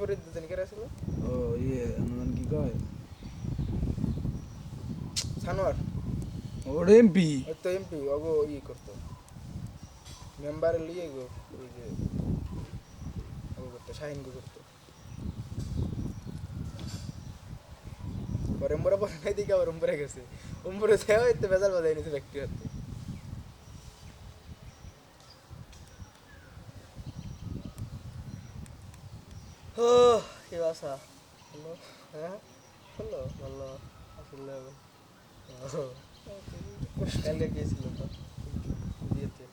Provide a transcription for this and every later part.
বিপরীত দুজন কে ছিল ও ইয়ে অনুমান কি কয় সানোয়ার ওটা এমপি তো এমপি ওগো ই করতো মেম্বার লিয়ে গো ওই যে ওগো করতো শাহিন গো করতো পরে উম্বরে পরে নাই দিকে আবার উম্বরে গেছে উম্বরে যেও এতে বেজাল বাজাই নিছে ব্যক্তি হাতে ও কি বাসা? হ্যালো হ্যাঁ? হ্যালো ভালো আসলে কালে গিয়েছিল তো। বিয়েতে।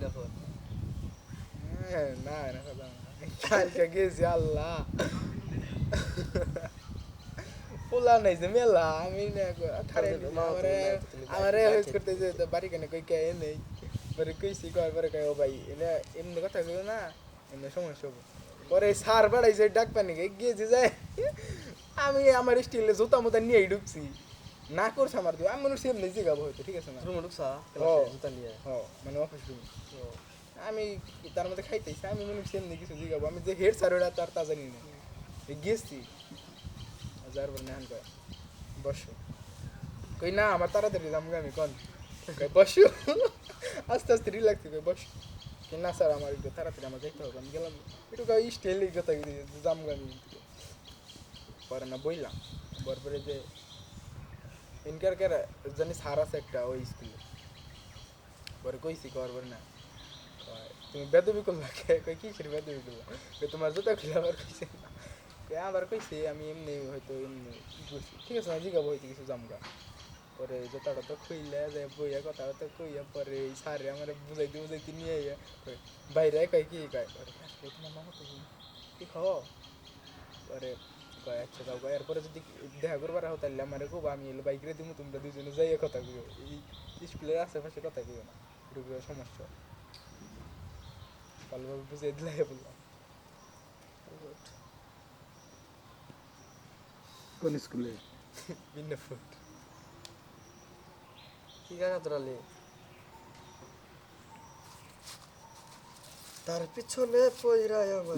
দেখো। হ্যাঁ, না না। কালকে গেছি আল্লাহ। পোলা নাই যে মেলা। আমি আমারে আমারে করতে বাড়ি কেন কই কে নেই। পরে কইছি কয় পরে কয় ও ভাই এনে এমনি কথা কইও না এমনি সমস্যা হবে পরে সার বাড়াইছে ডাক পানি গিয়েছি যায় আমি আমার স্টিলে জুতা মুতা নিয়েই ঢুকছি না করছে আমার দিয়ে আমি মনে হচ্ছে এমনি জিগাবো হয়তো ঠিক আছে না রুমে ঢুকছা। জুতা নিয়ে হ মানে অফিস রুম আমি তার মধ্যে খাইতেছি আমি মনে হচ্ছে এমনি কিছু জিগাবো আমি যে হেড স্যার ওটা তার তা জানি না এই গেছি যার পর নেহান কয় বসো কই না আমার তাড়াতাড়ি যাম আমি কন বসো আস্তে আস্তে রিল্যাক্স কই বসো না স্যার আমার একটু তাড়াতাড়ি আমার যাইতে হবে আমি গেলাম একটু কই স্টাইল কথা যাম আমি পরে না বইলাম পরে যে ইনকার কার জানি সার আছে একটা ওই স্কুলে পরে কইছি কর পরে না তুমি বেদবি করলা কে কই কি করে বেদবি করলা তোমার জুতা খুলে আবার কইছে কই আবার কইছি আমি এমনি হয়তো এমনি ঠিক আছে না জিগাবো হইতে কিছু জামগা পরে জুতাটা তো খুইলে যায় বইয়া কথা তো কইয়া পরে এই সারে আমার বুঝাইতে বুঝাইতে নিয়ে আইয়া বাইরে কয় কি কয় পরে কি খাও পরে কয় আচ্ছা যাও কয় এরপরে যদি দেখা করবার হো তাহলে আমার খুব আমি এলো বাইক রে দিমু তোমরা দুজনে যাইয়া কথা কইও এই স্কুলের আশেপাশে কথা কইও না একটু সমস্যা ভালোভাবে বুঝিয়ে দিলে বললাম কোন স্কুলে ভিন্ন ফুট কি গানা তোরালে তার পিছনে পইরা আমার